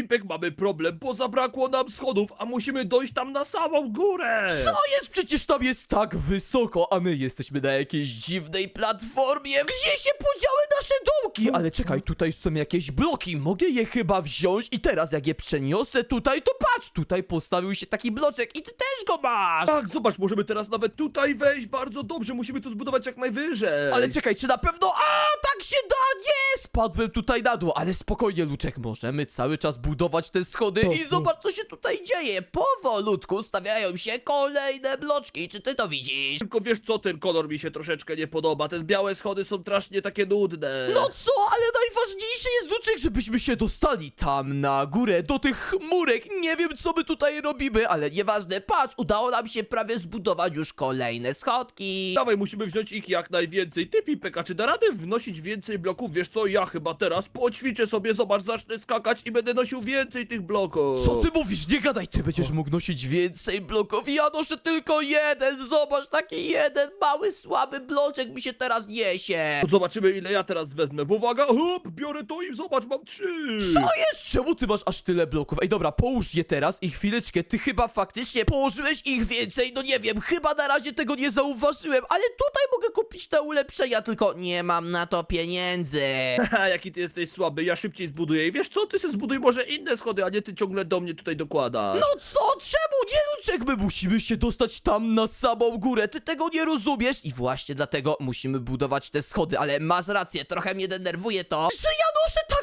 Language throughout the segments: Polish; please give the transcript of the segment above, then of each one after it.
Pipek, mamy problem, bo zabrakło nam schodów, a musimy dojść tam na samą górę. Co jest? Przecież tam jest tak wysoko, a my jesteśmy na jakiejś dziwnej platformie. Gdzie się podziały nasze domki? Ale czekaj, tutaj są jakieś bloki. Mogę je chyba wziąć i teraz jak je przeniosę tutaj, to patrz, tutaj postawił się taki bloczek i ty też go masz. Tak, zobacz, możemy teraz nawet tutaj wejść, bardzo dobrze, musimy to zbudować jak najwyżej. Ale czekaj, czy na pewno... A, tak się da! Nie! Spadłem tutaj na dół, ale spokojnie, Luczek, możemy cały czas budować te schody i zobacz, co się tutaj dzieje. Powolutku stawiają się kolejne bloczki, czy ty to widzisz? Tylko wiesz co, ten kolor mi się troszeczkę nie podoba, te białe schody są strasznie takie nudne. No co, ale najważniejsze jest, Luczek, żebyśmy się dostali tam na górę, do tych chmurek. Nie wiem, co my tutaj robimy, ale nieważne, patrz, udało nam się prawie zbudować już kolejne schodki. Dawaj, musimy wziąć ich jak najwięcej. Ty, Pipek, a czy da radę wnosić więcej bloków? Wiesz co, ja chyba teraz poćwiczę sobie, zobacz, zacznę skakać i będę nosił więcej tych bloków. Co ty mówisz? Nie gadaj, ty będziesz mógł nosić więcej bloków. Ja noszę tylko jeden. Zobacz, taki jeden mały, słaby bloczek mi się teraz niesie. Zobaczymy ile ja teraz wezmę. Bo Uwaga, hop, biorę to i zobacz, mam trzy. Co jest? Czemu ty masz aż tyle bloków? Ej, dobra, połóż je teraz i chwileczkę. Ty chyba faktycznie położyłeś ich więcej. No nie wiem, chyba na razie tego nie zauważyłem, ale tutaj mogę kupić te ulepszenia, tylko nie mam na to pieniędzy. Haha, jaki ty jesteś słaby, ja szybciej zbuduję. I wiesz co, ty se zbuduj może inne schody, a nie ty ciągle do mnie tutaj dokładasz. No co? Czemu nie, Luczek? My musimy się dostać tam na samą górę. Ty tego nie rozumiesz i właśnie dlatego musimy budować te schody. Ale masz rację, trochę mnie denerwuje to, że ja noszę tak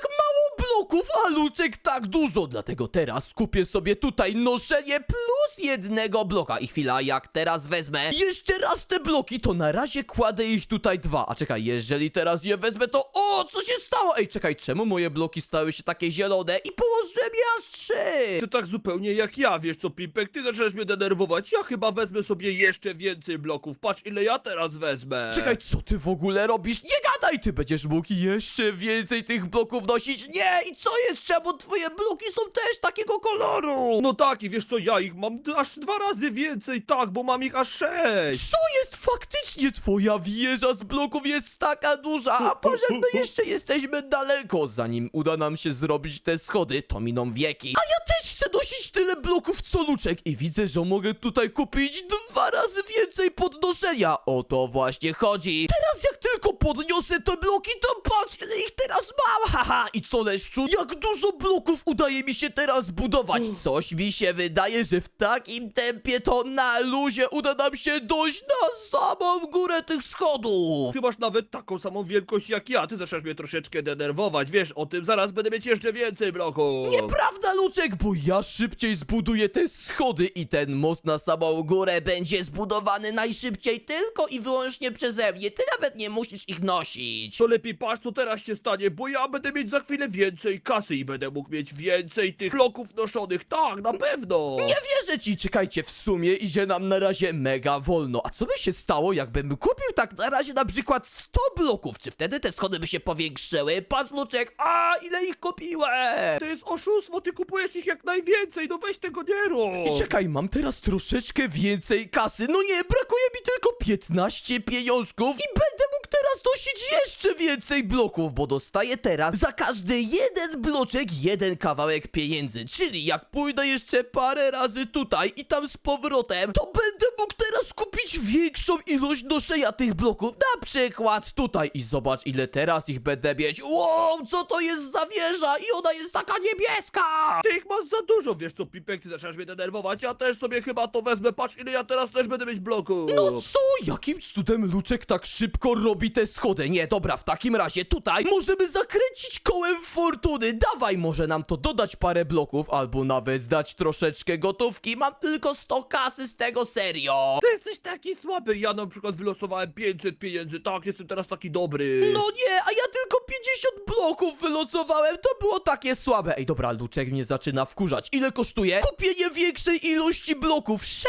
bloków, a Luczek tak dużo. Dlatego teraz kupię sobie tutaj noszenie plus jednego bloka. I chwila, jak teraz wezmę jeszcze raz te bloki, to na razie kładę ich tutaj dwa. A czekaj, jeżeli teraz je wezmę, to o, co się stało? Ej, czekaj, czemu moje bloki stały się takie zielone i położyłem je aż trzy? Ty tak zupełnie jak ja, wiesz co, Pipek, ty zaczynasz mnie denerwować. Ja chyba wezmę sobie jeszcze więcej bloków. Patrz ile ja teraz wezmę. Czekaj, co ty w ogóle robisz? Nie gadaj, ty będziesz mógł jeszcze więcej tych bloków nosić. Nie, i co jest? Czemu twoje bloki są też takiego koloru? No tak, i wiesz co, ja ich mam aż dwa razy więcej, tak, bo mam ich aż sześć. Co jest faktycznie? Twoja wieża z bloków jest taka duża, a poza tym no jeszcze jesteśmy daleko. Zanim uda nam się zrobić te schody, to miną wieki. A ja też chcę nosić tyle bloków co Luczek i widzę, że mogę tutaj kupić dwa razy więcej podnoszenia. O to właśnie chodzi. Teraz jak tylko podniosę te bloki, to patrz ile ich teraz mam. Haha, i co leszczu? Jak dużo bloków udaje mi się teraz budować. Coś mi się wydaje, że w takim tempie to na luzie uda nam się dojść na samą górę tych schodów. Ty masz nawet taką samą wielkość jak ja, ty zaczynasz mnie troszeczkę denerwować, wiesz o tym, zaraz będę mieć jeszcze więcej bloków. Nieprawda, Luczek, bo ja szybciej zbuduję te schody i ten most na samą górę będzie zbudowany najszybciej tylko i wyłącznie przeze mnie. Ty nawet nie musisz ich nosić. To lepiej patrz co teraz się stanie, bo ja będę mieć za chwilę więcej kasy i będę mógł mieć więcej tych bloków noszonych, tak, na pewno. Nie wierzę ci, czekajcie, w sumie idzie nam na razie mega wolno. A co by się stało, jakbym kupił tak na razie na przykład 100 bloków? Czy wtedy te schody by się powiększyły? Patrz, Luczek, a ile ich kupiłem? To jest oszustwo, ty kupujesz ich jak najwięcej, no weź tego nie rób. I czekaj, mam teraz troszeczkę więcej kasy. No nie, brakuje mi tylko 15 pieniążków i będę teraz nosić jeszcze więcej bloków, bo dostaję teraz za każdy jeden bloczek jeden kawałek pieniędzy. Czyli jak pójdę jeszcze parę razy tutaj i tam z powrotem, to będę mógł teraz kupić większą ilość noszenia tych bloków. Na przykład tutaj i zobacz ile teraz ich będę mieć. Wow, co to jest za wieża i ona jest taka niebieska! Ty ich masz za dużo, wiesz co, Pipek, ty zaczynasz mnie denerwować, ja też sobie chyba to wezmę, patrz ile ja teraz też będę mieć bloków. No co? Jakim cudem Luczek tak szybko robi te schody? Nie, dobra, w takim razie tutaj możemy zakręcić kołem fortuny. Dawaj, może nam to dodać parę bloków, albo nawet dać troszeczkę gotówki. Mam tylko 100 kasy z tego, serio. Ty jesteś taki słaby, ja na przykład wylosowałem 500 pieniędzy, tak, jestem teraz taki dobry. No nie, a ja tylko 50 bloków wylosowałem, to było takie słabe. Ej, dobra, Luczek mnie zaczyna wkurzać. Ile kosztuje? Kupienie większej ilości bloków. 600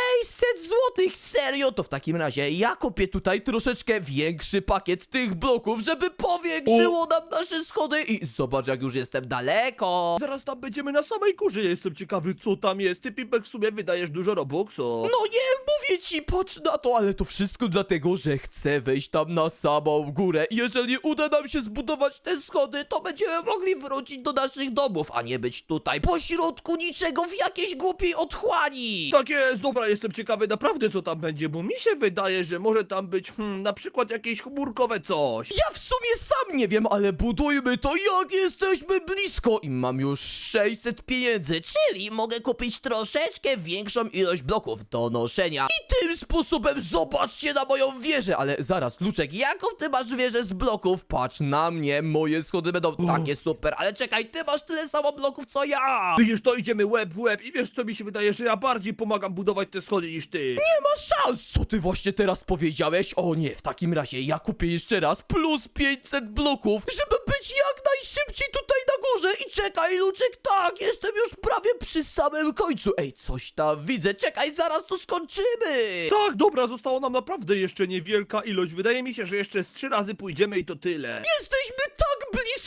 złotych, serio? To w takim razie ja kupię tutaj troszeczkę większy pakiet tych bloków, żeby powiększyło nam nasze schody. I zobacz, jak już jestem daleko. Zaraz tam będziemy na samej górze, ja jestem ciekawy co tam jest, ty Pipek w sumie wydajesz dużo robuxów. No nie, mówię mówię ci, patrz na to, ale to wszystko dlatego, że chcę wejść tam na samą górę. Jeżeli uda nam się zbudować te schody, to będziemy mogli wrócić do naszych domów, a nie być tutaj pośrodku niczego w jakiejś głupiej otchłani. Tak jest, dobra, jestem ciekawy naprawdę co tam będzie, bo mi się wydaje, że może tam być, hmm, na przykład jakieś chmurkowe coś. Ja w sumie sam nie wiem, ale budujmy to jak jesteśmy blisko i mam już 600 pieniędzy, czyli mogę kupić troszeczkę większą ilość bloków do noszenia. I tym sposobem zobaczcie na moją wieżę, ale zaraz, Luczek, jaką ty masz wieżę z bloków? Patrz na mnie, moje schody będą takie super, ale czekaj, ty masz tyle samo bloków co ja! Widzisz, to idziemy łeb w łeb i wiesz co mi się wydaje, że ja bardziej pomagam budować te schody niż ty. Nie ma szans! Co ty właśnie teraz powiedziałeś? O nie, w takim razie ja kupię jeszcze raz plus 500 bloków, żeby być jak najszybciej tutaj na górze. I czekaj, Luczek, tak, jestem już prawie przy samym końcu. Ej, coś tam widzę, czekaj, zaraz to skończymy! Tak, dobra, została nam naprawdę jeszcze niewielka ilość. Wydaje mi się, że jeszcze z trzy razy pójdziemy i to tyle. Jesteśmy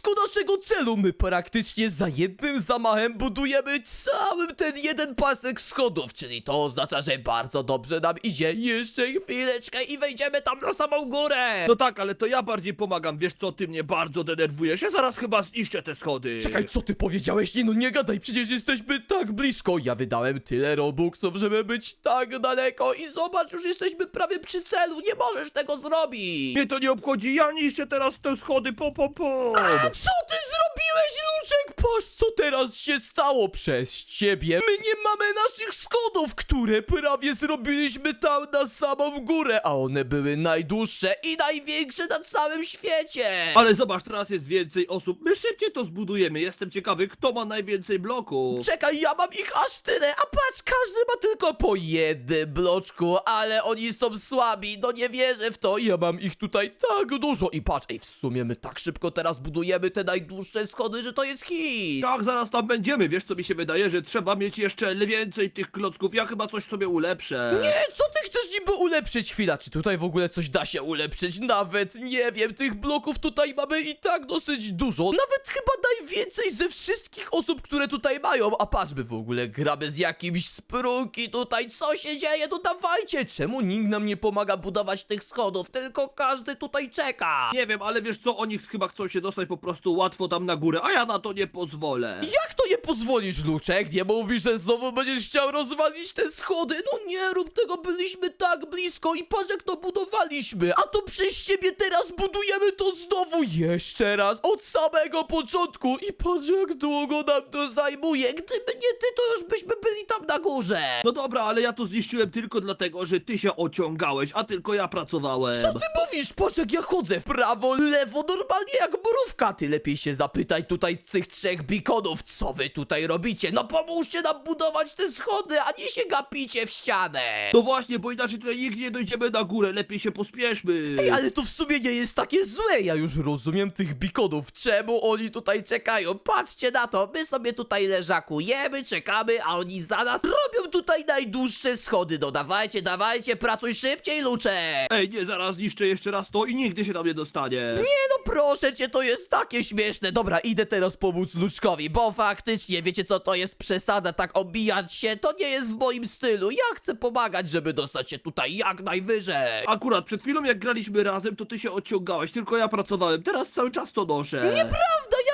blisko naszego celu. My praktycznie za jednym zamachem budujemy cały ten jeden pasek schodów, czyli to oznacza, że bardzo dobrze nam idzie. Jeszcze chwileczkę i wejdziemy tam na samą górę. No tak, ale to ja bardziej pomagam, wiesz co, ty mnie bardzo denerwujesz. Ja zaraz chyba zniszczę te schody. Czekaj, co ty powiedziałeś? Nie no, nie gadaj, przecież jesteśmy tak blisko. Ja wydałem tyle robuxów, żeby być tak daleko i zobacz, już jesteśmy prawie przy celu. Nie możesz tego zrobić. Mnie to nie obchodzi, ja niszczę teraz te schody, po, po, po. A co ty zrobiłeś, Luczek? Patrz, co teraz się stało przez ciebie. My nie mamy naszych schodów, które prawie zrobiliśmy tam na samą górę, a one były najdłuższe i największe na całym świecie. Ale zobacz, teraz jest więcej osób. My szybciej to zbudujemy. Jestem ciekawy, kto ma najwięcej bloków. Czekaj, ja mam ich aż tyle, a patrz, każdy ma tylko po jednym bloczku, ale oni są słabi, no nie wierzę w to, ja mam ich tutaj tak dużo i patrz, ej, w sumie my tak szybko teraz budujemy te najdłuższe schody, że to jest hit. Tak, zaraz tam będziemy. Wiesz co mi się wydaje, że trzeba mieć jeszcze więcej tych klocków. Ja chyba coś sobie ulepszę. Nie, co ty chcesz niby ulepszyć? Chwila, czy tutaj w ogóle coś da się ulepszyć? Nawet nie wiem, tych bloków tutaj mamy i tak dosyć dużo. Nawet chyba najwięcej ze wszystkich osób, które tutaj mają. A patrz, my w ogóle gramy z jakimś spruki tutaj. Co się dzieje? No dawajcie! Czemu nikt nam nie pomaga budować tych schodów? Tylko każdy tutaj czeka. Nie wiem, ale wiesz co, oni chyba chcą się dostać po prostu łatwo tam na górę, a ja na to nie pozwolę. Jak to nie pozwolisz, Luczek? Nie mówisz, że znowu będziesz chciał rozwalić te schody? No nie rób tego, byliśmy tak blisko i patrz jak to budowaliśmy. A to przez ciebie teraz budujemy to znowu jeszcze raz, od samego początku. I patrz jak długo nam to zajmuje. Gdyby nie ty, to już byśmy byli tam na górze. No dobra, ale ja to zniszczyłem tylko dlatego, że ty się ociągałeś, a tylko ja pracowałem. Co ty mówisz? Patrz jak ja chodzę w prawo, lewo, normalnie jak mrówka. Ty lepiej się zapytaj tutaj tych trzech bikonów, co wy tutaj robicie? No pomóżcie nam budować te schody, a nie się gapicie w ścianę. No właśnie, bo inaczej tutaj nigdy nie dojdziemy na górę, lepiej się pospieszmy. Ej, ale to w sumie nie jest takie złe, ja już rozumiem tych bikonów, czemu oni tutaj czekają, patrzcie na to, my sobie tutaj leżakujemy, czekamy, a oni za nas robią tutaj najdłuższe schody, no dawajcie, dawajcie, pracuj szybciej, Luczek! Ej, nie, zaraz zniszczę jeszcze raz to i nigdy się tam nie dostanie. Nie no proszę cię, to jest takie śmieszne, dobra, idę teraz pomóc Luczkowi, bo faktycznie, wiecie co, to jest przesada, tak obijać się, to nie jest w moim stylu, ja chcę pomagać, żeby dostać się tutaj jak najwyżej. Akurat przed chwilą jak graliśmy razem, to ty się ociągałeś, tylko ja pracowałem, teraz cały czas to noszę. Nieprawda, ja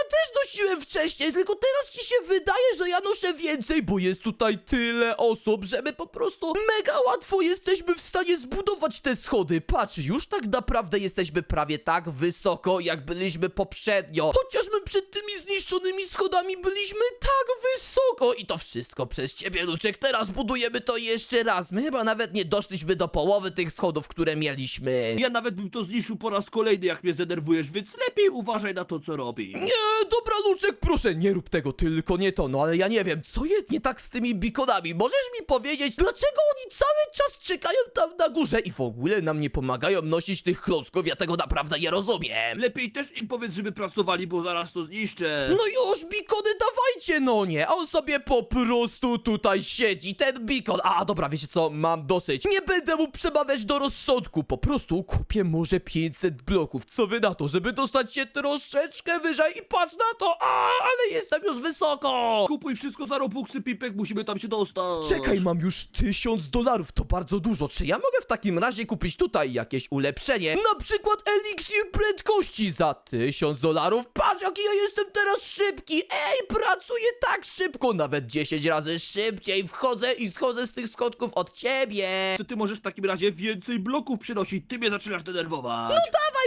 nosiłem wcześniej, tylko teraz ci się wydaje, że ja noszę więcej, bo jest tutaj tyle osób, że my po prostu mega łatwo jesteśmy w stanie zbudować te schody. Patrz, już tak naprawdę jesteśmy prawie tak wysoko, jak byliśmy poprzednio. Chociaż przed tymi zniszczonymi schodami byliśmy tak wysoko. I to wszystko przez ciebie, Luczek. Teraz budujemy to jeszcze raz. My chyba nawet nie doszliśmy do połowy tych schodów, które mieliśmy. Ja nawet bym to zniszczył po raz kolejny, jak mnie zdenerwujesz, więc lepiej uważaj na to, co robisz. Nie, dobra Luczek, proszę, nie rób tego, tylko nie to, no ale ja nie wiem, co jest nie tak z tymi bikonami? Możesz mi powiedzieć, dlaczego oni cały czas czekają tam na górze i w ogóle nam nie pomagają nosić tych klocków? Ja tego naprawdę nie rozumiem. Lepiej też im powiedz, żeby pracowali, bo zaraz to zniszczę. No już, bikony, dawajcie, no nie, a on sobie po prostu tutaj siedzi, ten bikon. A, dobra, wiecie co, mam dosyć. Nie będę mu przemawiać do rozsądku, po prostu kupię może 500 bloków. Co wy na to, żeby dostać się troszeczkę wyżej i patrz na to, a, ale jestem już wysoko. Kupuj wszystko za Robuxy, Pipek, musimy tam się dostać. Czekaj, mam już tysiąc dolarów, to bardzo dużo. Czy ja mogę w takim razie kupić tutaj jakieś ulepszenie? Na przykład eliksir prędkości za tysiąc dolarów. Patrz, jaki ja jestem teraz szybki. Ej, pracuję tak szybko, nawet 10 razy szybciej. Wchodzę i schodzę z tych schodków od ciebie. To ty możesz w takim razie więcej bloków przynosić, ty mnie zaczynasz denerwować. Dawaj, łoho,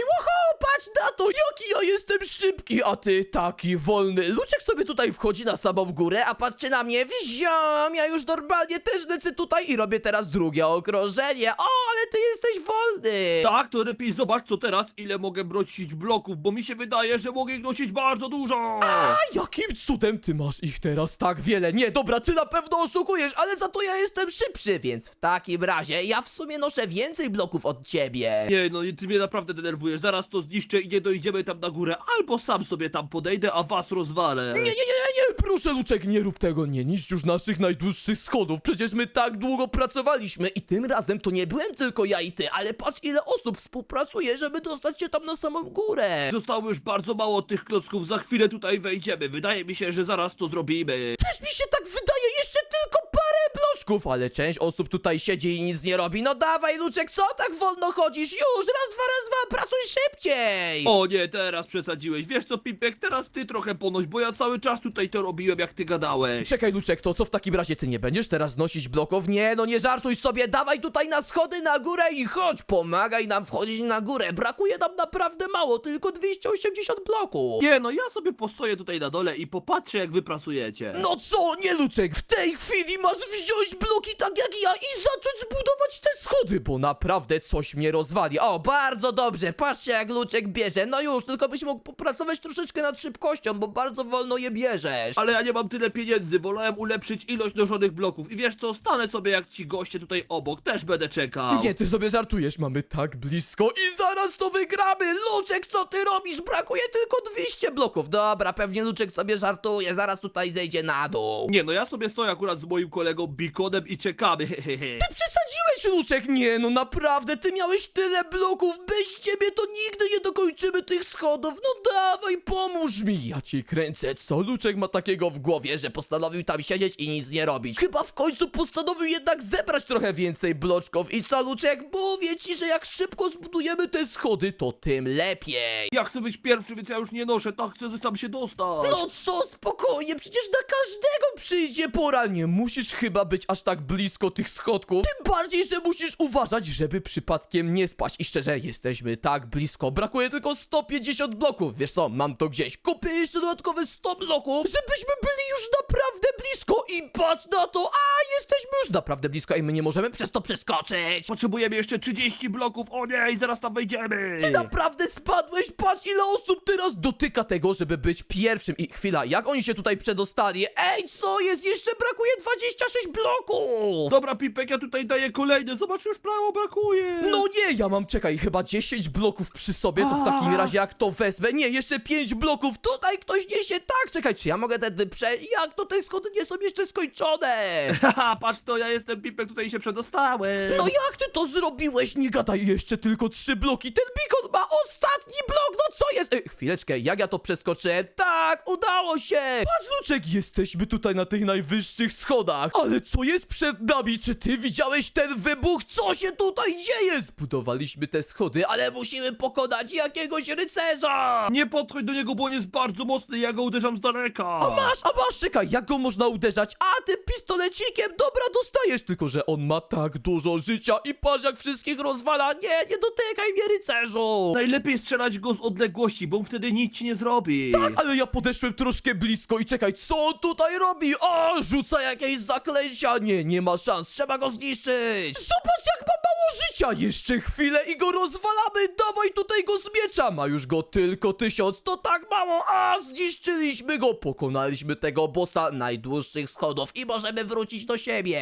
patrz na to, jaki ja jestem szybki, a ty taki wolny. Luczek sobie tutaj wchodzi na samą górę, a patrzy na mnie, wziom, ja już normalnie też lecę tutaj i robię teraz drugie okrążenie. O, ale ty jesteś wolny. Tak, to lepiej zobacz co teraz, ile mogę nosić bloków, bo mi się wydaje, że mogę ich nosić bardzo dużo. A jakim cudem ty masz ich teraz tak wiele? Nie, dobra, ty na pewno oszukujesz, ale za to ja jestem szybszy, więc w takim razie ja w sumie noszę więcej bloków od ciebie. Nie, no i ty mnie naprawdę denerwujesz, zaraz to zniszczę i nie dojdziemy tam na górę, albo sam sobie tam podejdę, a was rozwalę. Nie, nie, nie, nie, nie, proszę Luczek, nie rób tego, nie niszcz już naszych najdłuższych schodów, przecież my tak długo pracowaliśmy i tym razem to nie byłem tylko ja i ty, ale patrz ile osób współpracuje, żeby dostać się tam na samą górę. Zostało już bardzo mało tych klocków, za chwilę tutaj wejdziemy, wydaje mi się, że zaraz to zrobimy. Też mi się tak wydaje, jeszcze ale część osób tutaj siedzi i nic nie robi. No dawaj Luczek, co tak wolno chodzisz? Już, raz, dwa, raz, dwa, pracuj szybciej! O nie, teraz przesadziłeś, wiesz co Pipek, teraz ty trochę ponoś, bo ja cały czas tutaj to robiłem jak ty gadałeś. Czekaj, Luczek, to co w takim razie ty nie będziesz teraz nosić bloków? Nie, no nie żartuj sobie, dawaj tutaj na schody na górę i chodź, pomagaj nam wchodzić na górę. Brakuje nam naprawdę mało, tylko 280 bloków. Nie, no ja sobie postoję tutaj na dole i popatrzę jak wy pracujecie. No co, nie Luczek, w tej chwili masz wziąć bloki tak jak ja i zacząć zbudować te schody, bo naprawdę coś mnie rozwali. O, bardzo dobrze, patrzcie jak Luczek bierze. No już, tylko byś mógł popracować troszeczkę nad szybkością, bo bardzo wolno je bierzesz. Ale ja nie mam tyle pieniędzy, wolałem ulepszyć ilość noszonych bloków i wiesz co, stanę sobie jak ci goście tutaj obok, też będę czekał. Nie, ty sobie żartujesz, mamy tak blisko i zaraz to wygramy! Luczek, co ty robisz? Brakuje tylko 200 bloków. Dobra, pewnie Luczek sobie żartuje, zaraz tutaj zejdzie na dół. Nie, no ja sobie stoję akurat z moim kolegą Bikonem i czekamy. Ty przesadziłeś, Luczek! Nie, no naprawdę, ty miałeś tyle bloków, bez ciebie to nigdy nie dokończymy tych schodów. No dawaj, pomóż mi! Ja ci kręcę, co Luczek ma takiego w głowie, że postanowił tam siedzieć i nic nie robić? Chyba w końcu postanowił jednak zebrać trochę więcej bloczków. I co, Luczek? Mówię ci, że jak szybko zbudujemy te schody, to tym lepiej. Ja chcę być pierwszy, więc ja już nie noszę, tak chcę tam się dostać. No co, spokojnie, przecież na każdego przyjdzie pora. Nie musisz chyba być aż tak blisko tych schodków. Tym bardziej, że musisz uważać, żeby przypadkiem nie spaść. I szczerze, jesteśmy tak blisko. Brakuje tylko 150 bloków. Wiesz co, mam to gdzieś. Kupię jeszcze dodatkowe 100 bloków, żebyśmy byli już naprawdę blisko. I patrz na to, a jesteśmy już naprawdę blisko i my nie możemy przez to przeskoczyć. Potrzebujemy jeszcze 30 bloków, o nie, i zaraz tam wejdziemy. Ty naprawdę spadłeś? Patrz ile osób teraz dotyka tego, żeby być pierwszym. I chwila, jak oni się tutaj przedostali? Ej, co jest? Jeszcze brakuje 26 bloków! Dobra, Pipek, ja tutaj daję kolejne, zobacz, już prawo brakuje. No nie, ja mam, czekaj, chyba 10 bloków przy sobie, to w takim razie jak to wezmę, nie, jeszcze 5 bloków, tutaj ktoś niesie, tak, czekaj, czy ja mogę tedy prze... Jak to te schody nie są jeszcze skończone? Haha, patrz to, ja jestem Pipek, tutaj się przedostałem. No jak ty to zrobiłeś? Nie gadaj, jeszcze tylko trzy bloki. Ten beacon ma ostatni blok, no co jest? E, chwileczkę, jak ja to przeskoczyłem? Tak, udało się! Patrz, Luczek, jesteśmy tutaj na tych najwyższych schodach. Ale co jest przed nami? Czy ty widziałeś ten wybuch? Co się tutaj dzieje? Zbudowaliśmy te schody, ale musimy pokonać jakiegoś rycerza! Nie podchodź do niego, bo on jest bardzo mocny, ja go uderzam z daleka. A masz, a masz, czekaj, jak go można uderzać? A, tym pistolecikiem, dobra, dostajesz, tylko że on ma tak dużo życia i patrz jak wszystkich rozwala. Nie, nie dotykaj mnie, rycerzu! Najlepiej strzelać go z odległości, bo on wtedy nic ci nie zrobi. Tak, ale ja podeszłem troszkę blisko i czekaj, co on tutaj robi? O, rzuca jakieś zaklęcia! Nie, nie ma szans, trzeba go zniszczyć! Zobacz, jak ma mało życia! Jeszcze chwilę i go rozwalamy! Dawaj tutaj go z miecza! Ma już go tylko tysiąc, to tak mało! A, zniszczyliśmy go! Pokonaliśmy tego bossa najdłuższych schodów i możemy wrócić do siebie!